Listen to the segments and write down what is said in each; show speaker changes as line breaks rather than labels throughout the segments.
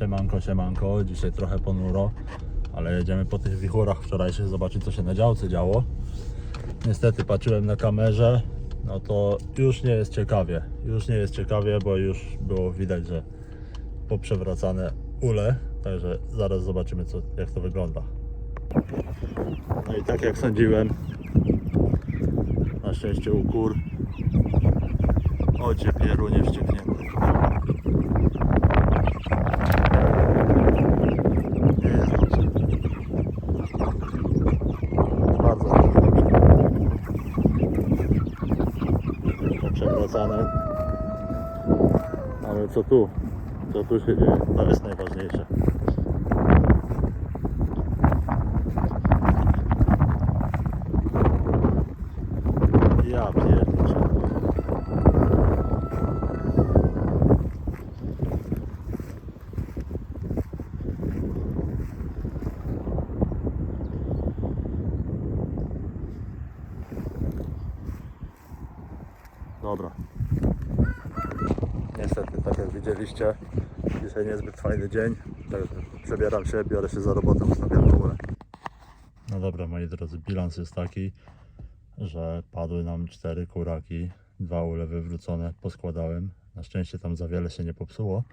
Siemanko, siemanko. Dzisiaj trochę ponuro, ale jedziemy po tych wichurach wczorajszych zobaczyć co się na działce działo. Niestety patrzyłem na kamerze, no to już nie jest ciekawie. Już nie jest ciekawie, bo już było widać, że poprzewracane ule. Także zaraz zobaczymy co, jak to wygląda. No i tak jak sądziłem, na szczęście u kur ocie pierunie wścieknięte. Nie jest dobrze. Bardzo dobrze. Przewracane. Ale co tu? Co tu się dzieje? To jest najważniejsze. Ja. Dobra. Niestety, tak jak widzieliście, dzisiaj niezbyt fajny dzień, także przebieram się, biorę się za robotę, ustawiam ogóle. No dobra, moi drodzy, bilans jest taki, że padły nam cztery kuraki, dwa ule wywrócone, poskładałem. Na szczęście tam za wiele się nie popsuło.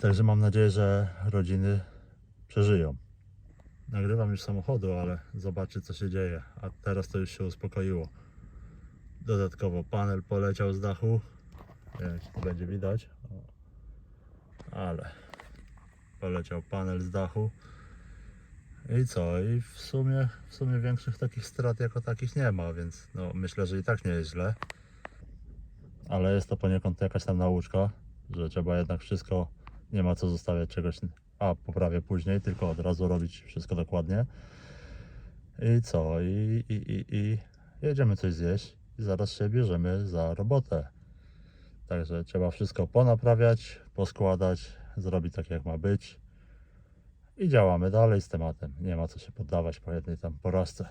Także mam nadzieję, że rodziny przeżyją. Nagrywam już samochodu, ale zobaczy co się dzieje. A teraz to już się uspokoiło. Dodatkowo panel poleciał z dachu. Nie wiem, czy to będzie widać. Ale poleciał panel z dachu. I co? I w sumie, w sumie większych takich strat jako takich nie ma, więc no, myślę, że i tak nie jest źle. Ale jest to poniekąd jakaś tam nauczka, że trzeba jednak wszystko, nie ma co zostawiać czegoś, a poprawię później, tylko od razu robić wszystko dokładnie. I co? I, i, i, i jedziemy coś zjeść i zaraz się bierzemy za robotę. Także trzeba wszystko ponaprawiać, poskładać, zrobić tak jak ma być. I działamy dalej z tematem. Nie ma co się poddawać po jednej tam porażce.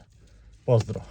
Pozdro.